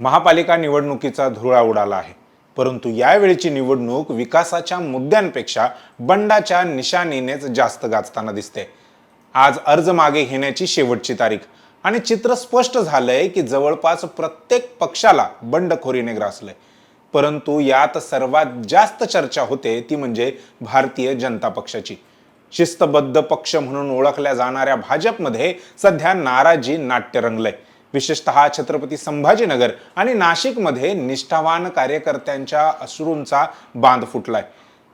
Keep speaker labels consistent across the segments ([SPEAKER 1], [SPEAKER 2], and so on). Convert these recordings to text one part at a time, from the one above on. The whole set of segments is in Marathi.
[SPEAKER 1] महापालिका निवडणुकीचा धुळा उडाला आहे. परंतु यावेळीची निवडणूक विकासाच्या मुद्द्यांपेक्षा बंडाच्या निशाणीनेच जास्त गाजताना दिसते. आज अर्ज मागे घेण्याची शेवटची तारीख आणि चित्र स्पष्ट झालंय की जवळपास प्रत्येक पक्षाला बंडखोरीने ग्रासलंय. परंतु यात सर्वात जास्त चर्चा होते ती म्हणजे भारतीय जनता पक्षाची. शिस्तबद्ध पक्ष म्हणून ओळखल्या जाणाऱ्या भाजपमध्ये सध्या नाराजी नाट्य रंगलंय. विशेषतः छत्रपती संभाजीनगर आणि नाशिकमध्ये निष्ठावान कार्यकर्त्यांच्या अश्रूंचा बांध फुटलाय.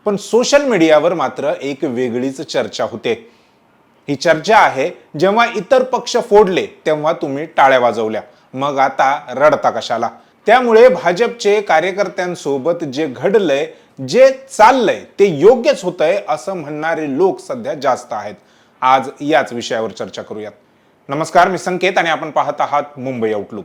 [SPEAKER 1] पण सोशल मीडियावर मात्र एक वेगळीच चर्चा होते. ही चर्चा आहे जेव्हा इतर पक्ष फोडले तेव्हा तुम्ही टाळ्या वाजवल्या. मग आता रडता कशाला? त्यामुळे भाजपचे कार्यकर्त्यांसोबत जे घडलंय जे चाललंय ते योग्यच होतंय असं म्हणणारे लोक सध्या जास्त आहेत. आज याच विषयावर चर्चा करूयात. नमस्कार मी संकेत आणि आपण पाहत आहात मुंबई आउटलुक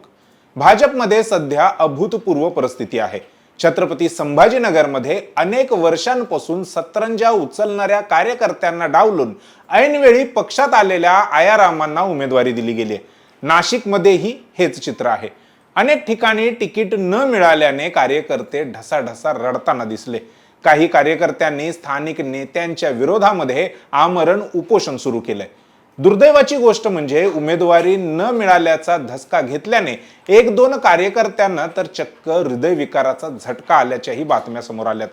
[SPEAKER 1] भाजपमध्ये सध्या अभूतपूर्व परिस्थिती आहे. छत्रपती संभाजीनगरमध्ये अनेक वर्षांपासून सतरंजा उचलणाऱ्या कार्यकर्त्यांना डावलून ऐनवेळी पक्षात आलेल्या आयारामांना उमेदवारी दिली गेली आहे. नाशिकमध्येही हेच चित्र आहे. अनेक ठिकाणी तिकीट न मिळाल्याने कार्यकर्ते ढसाढसा रडताना दिसले. काही कार्यकर्त्यांनी स्थानिक नेत्यांच्या विरोधामध्ये आमरण उपोषण सुरू केलंय. दुर्दैवाची गोष्ट म्हणजे उमेदवारी न मिळाल्याचा धसका घेतल्याने एक दोन कार्यकर्त्यांना तर चक्क हृदयविकाराचा झटका आल्याच्याही बातम्या समोर आल्यात.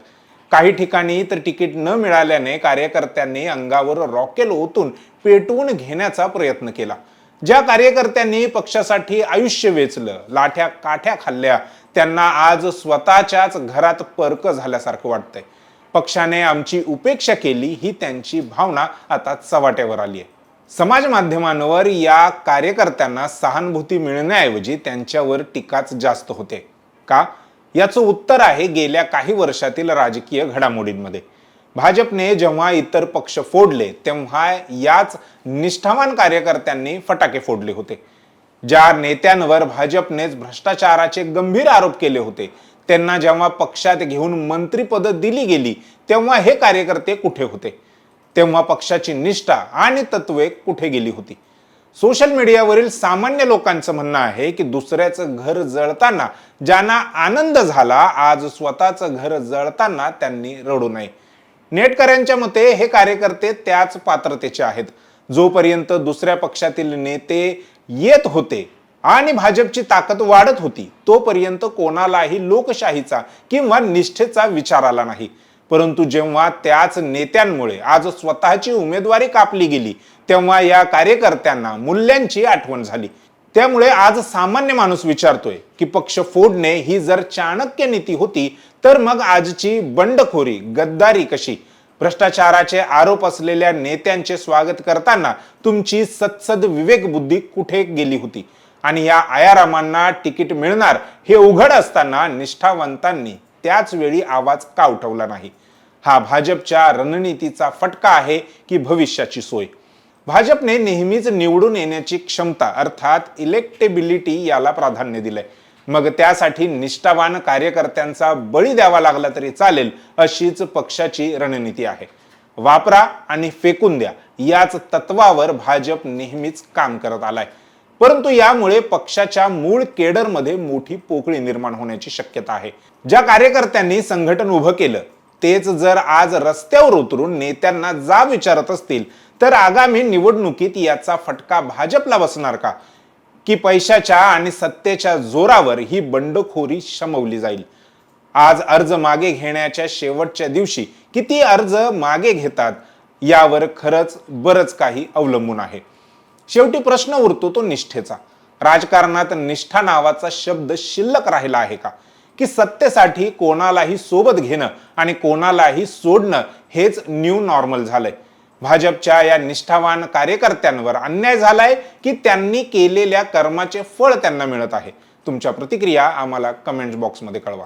[SPEAKER 1] काही ठिकाणी तर तिकीट न मिळाल्याने कार्यकर्त्यांनी अंगावर रॉकेल ओतून पेटवून घेण्याचा प्रयत्न केला. ज्या कार्यकर्त्यांनी पक्षासाठी आयुष्य वेचलं लाठ्या काठ्या खाल्ल्या त्यांना आज स्वतःच्याच घरात परक झाल्यासारखं वाटतंय. पक्षाने आमची उपेक्षा केली ही त्यांची भावना आता चव्हाट्यावर आली आहे समाज माध्यमांवर या कार्यकर्त्यांना सहानुभूती मिळण्याऐवजी त्यांच्यावर टीकाच जास्त होते. का? याचं उत्तर आहे गेल्या काही वर्षातील राजकीय घडामोडींमध्ये. भाजपने जेव्हा इतर पक्ष फोडले तेव्हा याच निष्ठावान कार्यकर्त्यांनी फटाके फोडले होते. ज्या नेत्यांवर भाजपनेच भ्रष्टाचाराचे गंभीर आरोप केले होते त्यांना जेव्हा पक्षात घेऊन मंत्रीपद दिली गेली तेव्हा हे कार्यकर्ते कुठे होते? तेव्हा पक्षाची निष्ठा आणि तत्वे कुठे गेली होती? सोशल मीडियावरील सामान्य लोकांचं म्हणणं आहे की दुसऱ्याचं घर जळताना ज्यांना आनंद झाला आज स्वतःचं घर जळताना त्यांनी रडू नये. नेटकऱ्यांच्या मते हे कार्यकर्ते त्याच पात्रतेचे आहेत. जोपर्यंत दुसऱ्या पक्षातील नेते येत होते आणि भाजपची ताकद वाढत होती तोपर्यंत कोणालाही लोकशाहीचा किंवा निष्ठेचा विचार आला नाही. परंतु जेव्हा त्याच नेत्यांमुळे आज स्वतःची उमेदवारी कापली गेली तेव्हा या कार्यकर्त्यांना मूल्यांची आठवण झाली. त्यामुळे आज सामान्य माणूस विचारतोय की पक्ष फोडणे ही जर चाणक्य नीती होती तर मग आजची बंडखोरी गद्दारी कशी? भ्रष्टाचाराचे आरोप असलेल्या नेत्यांचे स्वागत करताना तुमची सत्सद विवेक बुद्धी कुठे गेली होती? आणि या आयारामांना तिकीट मिळणार हे उघड असताना निष्ठावंतांनी त्याच वेळी आवाज का उठवला नाही? हा भाजपच्या रणनीतीचा फटका आहे की भविष्याची सोय? भाजपने नेहमीच निवडून येण्याची क्षमता अर्थात इलेक्टेबिलिटी याला प्राधान्य दिलंय. मग त्यासाठी निष्ठावान कार्यकर्त्यांचा बळी द्यावा लागला तरी चालेल अशीच पक्षाची रणनीती आहे. वापरा आणि फेकून द्या. याच तत्वावर भाजप नेहमीच काम करत आलाय. परंतु यामुळे पक्षाच्या मूळ केडरमध्ये मोठी पोकळी निर्माण होण्याची शक्यता आहे. ज्या कार्यकर्त्यांनी संघटन उभं केलं तेच जर आज रस्त्यावर उतरून नेत्यांना जा विचारत असतील तर आगामी निवडणुकीत याचा फटका भाजपला बसणार का? की पैशाच्या आणि सत्तेच्या जोरावर ही बंडखोरी शमवली जाईल? आज अर्ज मागे घेण्याच्या शेवटच्या दिवशी किती अर्ज मागे घेतात यावर खरंच बरंच काही अवलंबून आहे. शेवटी प्रश्न उरतो तो निष्ठेचा. राजकारणात निष्ठा नावाचा शब्द शिल्लक राहिला आहे का? की सत्तेसाठी कोणालाही सोबत घेणं आणि कोणालाही सोडणं हेच न्यू नॉर्मल झालंय. भाजपच्या या निष्ठावान कार्यकर्त्यांवर अन्याय झालाय की त्यांनी केलेल्या कर्माचे फळ त्यांना मिळत आहे? तुमच्या प्रतिक्रिया आम्हाला कमेंट बॉक्समध्ये कळवा.